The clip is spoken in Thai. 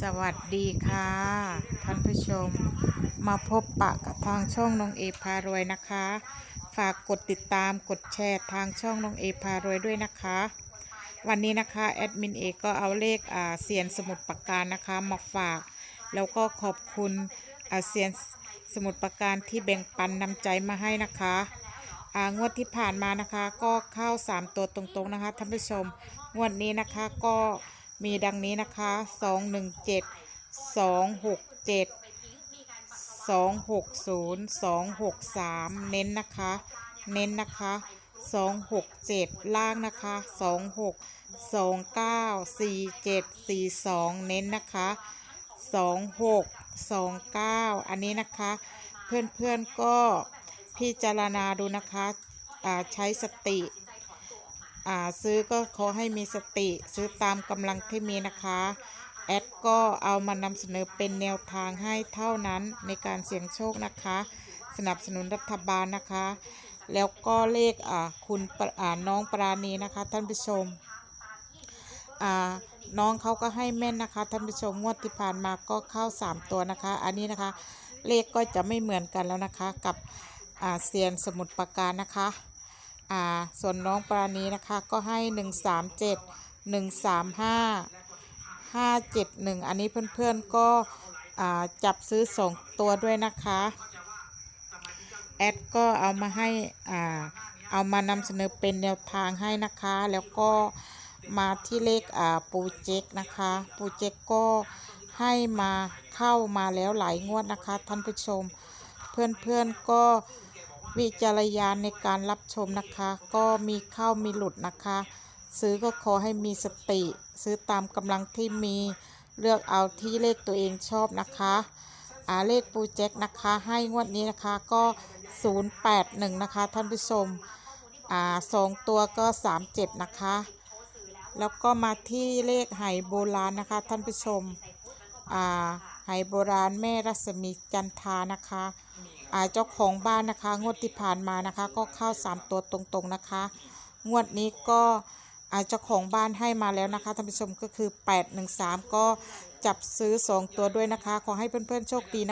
สวัสดีค่ะ ท่านผู้ชม มาพบปะกับทางช่องน้องเอพารวยนะคะ ฝากกดติดตามกดแชร์ทางช่องน้องเอพารวยด้วยนะคะ วันนี้นะคะแอดมินเอก็เอาเลขอ่าเสียนสมุดปากการนะคะมาฝาก แล้วก็ขอบคุณอ่าเสียนสมุดปากการที่แบ่งปันนำใจมาให้นะคะอ่างวดที่ผ่านมานะคะ ก็เข้า 3 ตัวตรงๆนะคะท่านผู้ชมงวดนี้นะคะก็ มีดังนี้นะคะสองหนึ่งเจ็ดสองหกเจ็ดสองหกศูนย์สองหกสามเน้นนะคะ เน้นนะคะสองหกเจ็ดล่างนะคะสองหกสองเก้าสี่เจ็ดสี่สองเน้นนะคะสองหกสองเก้าอันนี้นะคะ เพื่อนๆก็พิจารณาดูนะคะใช้สติ ซื้อก็ขอให้มีสติ ซื้อตามกำลังที่มีนะคะ แอดก็เอามานำเสนอเป็นแนวทางให้เท่านั้นในการเสี่ยงโชคนะคะ สนับสนุนรัฐบาลนะคะ แล้วก็เลขอ่าคุณอ่าน้องปราณีนะคะ ท่านผู้ชมอ่าน้องเขาก็ให้แม่นนะคะท่านผู้ชมงวดที่ผ่านมาก็เข้า 3 ตัวนะคะ อันนี้นะคะ เลขก็จะไม่เหมือนกันแล้วนะคะ กับอ่าเซียนสมุดปราการนะคะ อ่าส่วนน้องปราณีนะคะก็ให้หนึ่งสามเจ็ดหนึ่งสามห้าห้าเจ็ดหนึ่งอันนี้เพื่อนๆก็จับซื้อสองตัวด้วยนะคะ แอดก็เอามาให้อ่าเอามานำเสนอเป็นแนวทางให้นะคะ แล้วก็มาที่เลขอ่าปูเจกนะคะปูเจกก็ให้มาเข้ามาแล้วหลายงวดนะคะ ท่านผู้ชม เพื่อนๆก็ วิจารณญาณในการรับชมนะคะ ก็มีเข้ามีหลุดนะคะ ซื้อก็ขอให้มีสติ ซื้อตามกำลังที่มีเลือกเอาที่เลขตัวเองชอบนะคะอาเลขปูแจ็คนะคะ ให้งวดนี้นะคะก็ 081 นะคะ ท่านผู้ชมอ่าสองตัวก็ 37 นะคะ แล้วก็มาที่เลขไหโบราณนะคะ ท่านผู้ชมอ่าไหโบราณแม่รัศมีจันทานะคะ เจ้าของบ้านนะคะ งวดที่ผ่านมานะคะ ก็เข้า3ตัวตรงๆนะคะ งวดนี้ก็อ่าเจ้าของบ้านให้มาแล้วนะคะท่านผู้ชมก็คือ 813 ก็จับซื้อ 2 ตัวด้วยนะคะ ขอให้เพื่อนๆโชคดีนะ